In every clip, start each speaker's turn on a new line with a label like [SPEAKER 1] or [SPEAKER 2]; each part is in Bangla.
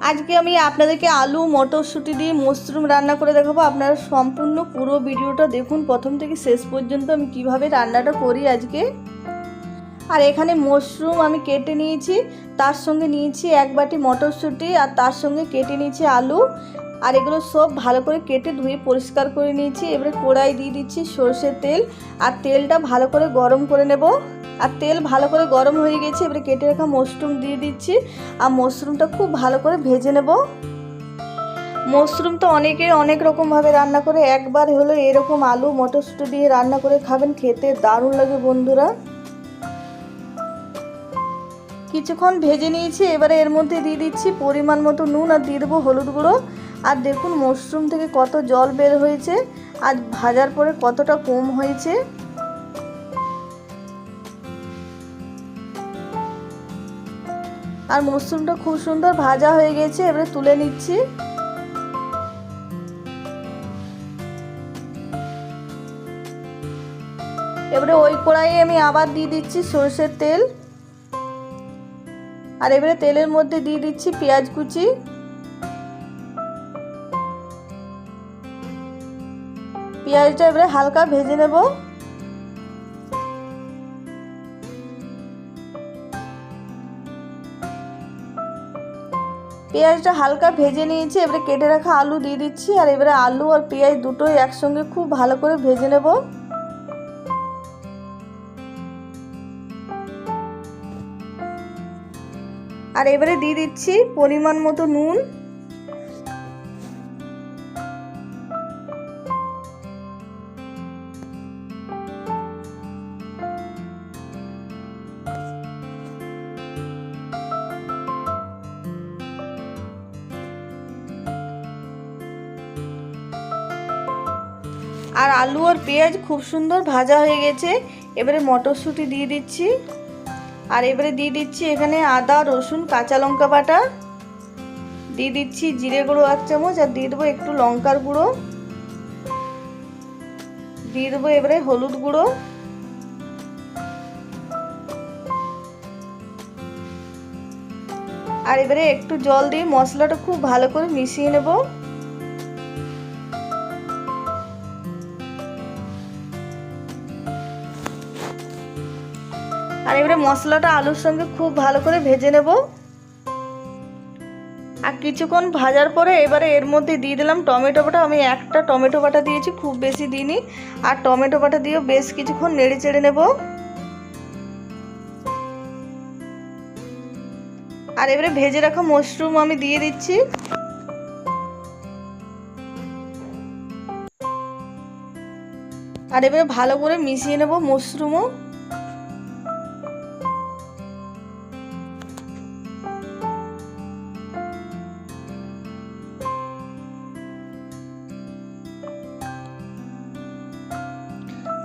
[SPEAKER 1] আজকে আমি আপনাদেরকে আলু, মটরশুঁটি দিয়ে মশরুম রান্না করে দেখাবো। আপনারা সম্পূর্ণ পুরো ভিডিওটা দেখুন। প্রথম থেকে শেষ পর্যন্ত আমি কীভাবে রান্নাটা করি আজকে। আর এখানে মশরুম আমি কেটে নিয়েছি। তার সঙ্গে নিয়েছি এক বাটি মটরশুঁটি আর তার সঙ্গে কেটে নিয়েছি আলু। আর এগুলো সব ভালো করে কেটে ধুয়ে পরিষ্কার করে নিয়েছি। এবারে কড়াই দিয়ে দিচ্ছি সর্ষের তেল। আর তেলটা ভালো করে গরম করে নেব। আর তেল ভালো করে গরম হয়ে গেছে, এবারে কেটে রাখা মাশরুম দিয়ে দিচ্ছি। আর মাশরুমটা খুব ভালো করে ভেজে নেব। মাশরুম তো অনেকে অনেক রকমভাবে রান্না করে, একবার হলো এরকম আলু, মটরশুঁটি দিয়ে রান্না করে খাবেন, খেতে দারুণ লাগে বন্ধুরা। কিছুক্ষণ ভেজে নিয়েছি, এবারে এর মধ্যে দিয়ে দিচ্ছি পরিমাণ মতো নুন আর দিয়ে দেবো হলুদ গুঁড়ো। আর দেখুন মাশরুম থেকে কত জল বের হয়েছে, আর ভাজার পরে কতটা কম হয়েছে। আর মাশরুমটা খুব সুন্দর ভাজা হয়ে গেছে, এবারে তুলে নিচ্ছি। এবারে ওই কড়াইয়ে আমি আবার দিয়ে দিচ্ছি সরষের তেল। আর এবারে তেলের মধ্যে দিয়ে দিচ্ছি পেঁয়াজ কুচি। পেঁয়াজটা এবারে হালকা ভেজে নেব। পেঁয়াজটা হালকা ভেজে নিয়েছি, এবারে কেটে রাখা আলু দিয়ে দিচ্ছি, আর এবারে আলু আর পেঁয়াজ দুটোই একসঙ্গে খুব ভালো করে ভেজে নেব। আর এবারে দিয়ে দিচ্ছি পরিমাণ মতো নুন। আর আলু আর পেঁয়াজ খুব সুন্দর ভাজা হয়ে গেছে। এবারে মটরশুঁটি দিয়ে দিচ্ছি। আর এবারে দিয়ে দিচ্ছি এখানে আদা, রসুন, কাঁচা লঙ্কা বাটা। দিয়ে দিচ্ছি জিরে গুঁড়ো এক চামচ আর দিয়ে দেবো একটু লঙ্কার গুঁড়ো। দিয়ে দেবো এবারে হলুদ গুঁড়ো। আর এবারে একটু জল দিয়ে মশলাটা খুব ভালো করে মিশিয়ে নেব। আর এবারে মশলাটা আলুর সঙ্গে খুব ভালো করে ভেজে নেব। আর কিছুক্ষণ ভাজার পরে এবারে এর মধ্যে দিয়ে দিলাম টমেটো বাটা। আমি একটা টমেটো বাটা দিয়েছি, খুব বেশি দিইনি। আর টমেটো বাটা দিয়েও বেশ কিছুক্ষণ নেড়ে চেড়ে নেব। আর এবারে ভেজে রাখা মাশরুম আমি দিয়ে দিচ্ছি। আর এবারে ভালো করে মিশিয়ে নেব মাশরুমও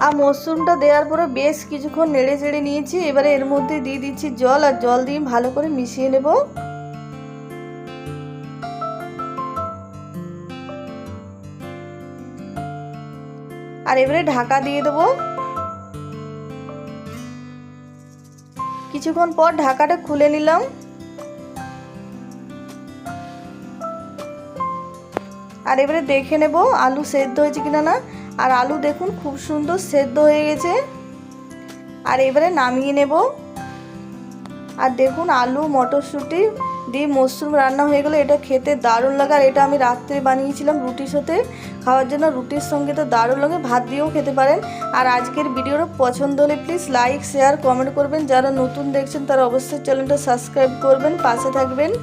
[SPEAKER 1] আর মশরুমটা দেওয়ার পরে বেশ কিছুক্ষণ নেড়ে চেড়ে নিয়েছি। এবারে এর মধ্যে দিয়ে দিচ্ছি জল আর জল দিয়ে ভালো করে মিশিয়ে নেব। আর এবারে ঢাকা দিয়ে দেব। কিছুক্ষণ পর ঢাকাটা খুলে নিলাম। আর এবারে দেখে নেব আলু সেদ্ধ হয়েছে কিনা না। আর আলু দেখুন, খুব সুন্দর সেদ্ধ হয়ে গেছে। আর এবারে নামিয়ে নেব। আর দেখুন, আলু, মটরশুঁটি দিয়ে মশরুম রান্না হয়ে গেলো। এটা খেতে দারুণ লাগে। আর এটা আমি রাত্রে বানিয়েছিলাম রুটির সাথে। খাওয়ার জন্য রুটির সঙ্গে তো দারুণ লাগে। ভাত দিয়েও খেতে পারেন। আর আজকের ভিডিওটা পছন্দ হলে প্লিজ লাইক শেয়ার কমেন্ট করবেন। যারা নতুন দেখছেন, তারা অবশ্যই চ্যানেলটা সাবস্ক্রাইব করবেন, পাশে থাকবেন।